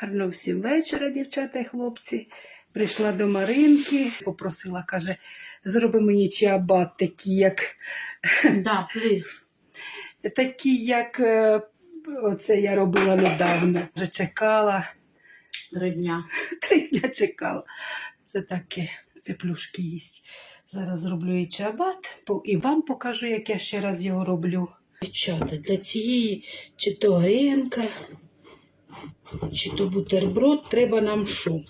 Гарно всім вечора, дівчата і хлопці. Прийшла до Маринки, попросила, каже, зроби мені чиабат, такі, як, Да, please. такі, як е, оце я робила недавно. Вже чекала, Три дня. три дня чекала. Це таке, це плюшки їсть. Зараз зроблю і чиабат, по- і вам покажу, як я ще раз його роблю. Дівчата, для цієї чи то грінка, чи то бутерброд, треба нам що?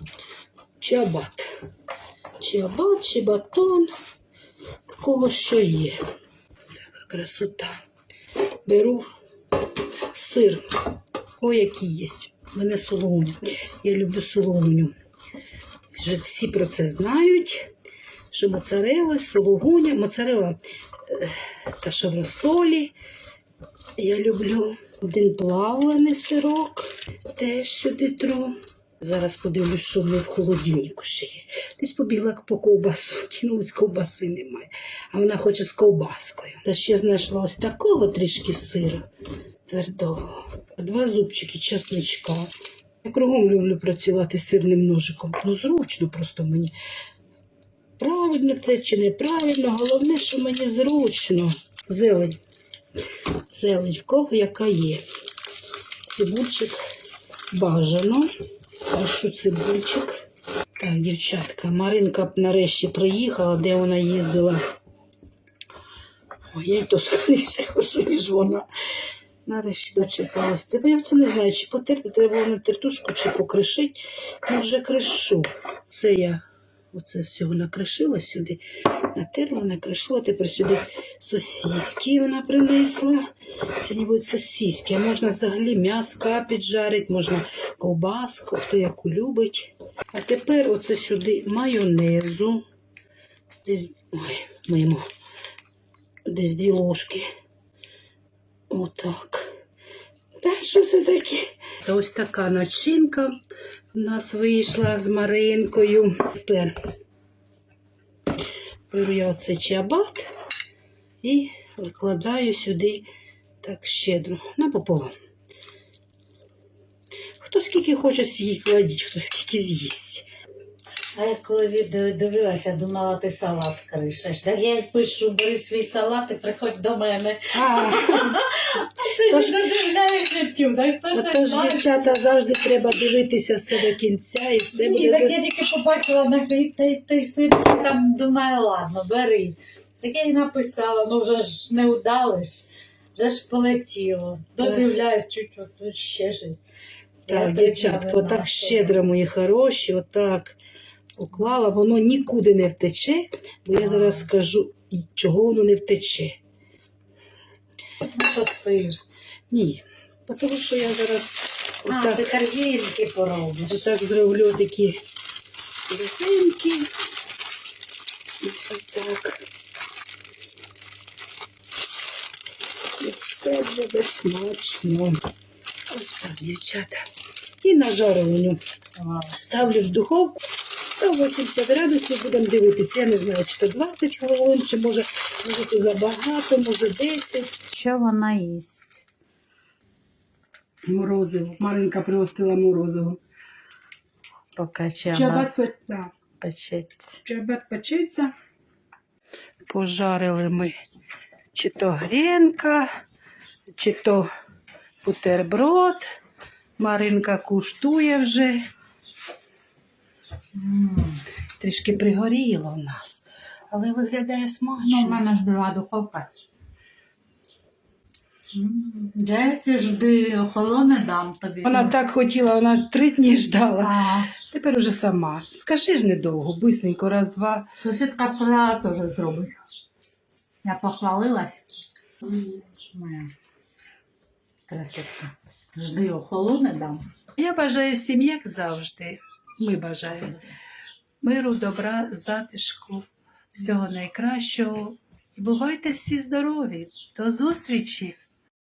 Чиабат. Чиабат, чи батон, в кого що є. Така красота. Беру сир, кого який є. У мене сологуня. Я люблю сологуню. Вже всі про це знають, що моцарела, сологуня, моцарела е, та що в розсолі. Я люблю один плавлений сирок, теж сюди тру. Зараз подивлюсь, що в холодильнику ще є. Десь побігла по ковбасу, кинулась ковбаси немає. А вона хоче з ковбаскою. Та ще знайшла ось такого трішки сира твердого. Два зубчики чесничка. Я кругом люблю працювати з сирним ножиком. Ну, зручно просто мені. Правильно те чи неправильно, головне, що мені зручно. Зелень. Зелень в яка є. Цибульчик бажано. Прошу цибульчик. Так, дівчатка, Маринка нарешті приїхала, де вона їздила. Ой, я й то скоріше хочу, ніж вона. Нарешті дочекалась. Тебе я це не знаю, чи потерти треба було на тертушку, чи покришити. Ну, вже кришу. Це я оце всього накришила сюди, натерла, накришила. Тепер сюди сосиски вона принесла. Сьогодні будуть сосиски. А можна взагалі м'яска піджарити, можна ковбаску, хто яку любить. А тепер оце сюди майонезу. Десь, ой, мимо. Десь дві ложки. Отак. Та що це таке? Та ось така начинка в нас вийшла з Маринкою. Тепер беру я оцей чабат і викладаю сюди так щедро, напополам. Хто скільки хоче її кладіть, хто скільки з'їсть. А я коли відео дивилася, думала, ти салат кришеш. Так я пишу, бери свій салат і приходь до мене. А, Ти Тож- ж додивляєш життю, так то ж Отож, знаєш. дівчата, завжди треба дивитися все до кінця і все Ні, буде. так я тільки побачила на той, той, той сир, там думаю, ладно, бери. Так я їй написала, ну вже ж не удалиш, вже ж полетіло. Додивляюсь чуть-чуть, тут ще щось. Так, не отак щедро, мої хороші, отак поклала, воно нікуди не втече, бо я зараз скажу, чого воно не втече. Що сир. Ні. Тому що я зараз А, отак, корзинки поробиш. отак зроблю такі резинки. І отак. І все буде смачно. Ось так, дівчата. І на жаровню. Ставлю в духовку 180 градусів, будемо дивитися. Я не знаю, чи то 20 хвилин, чи може, може то забагато, може 10. Що вона їсть? Морозиво. Маринка пригостила морозиво. Поки Чабат, пе- да, печеться. чабат печеться. Пожарили ми чи то грінка, чи то бутерброд. Маринка куштує вже. Трішки пригоріло в нас, але виглядає смачно. Ну, в мене ж друга духовка. Джесі, жди, охолоне дам тобі. Вона так хотіла, вона три дні ждала. А, Тепер уже сама. Скажи ж недовго, бисенько, раз-два. сусідка сказала теж зробить. Я похвалилась. Моя красотка. Жди, охолоне дам. Я бажаю всім, як завжди. Ми бажаємо миру, добра, затишку, всього найкращого. І бувайте всі здорові. До зустрічі!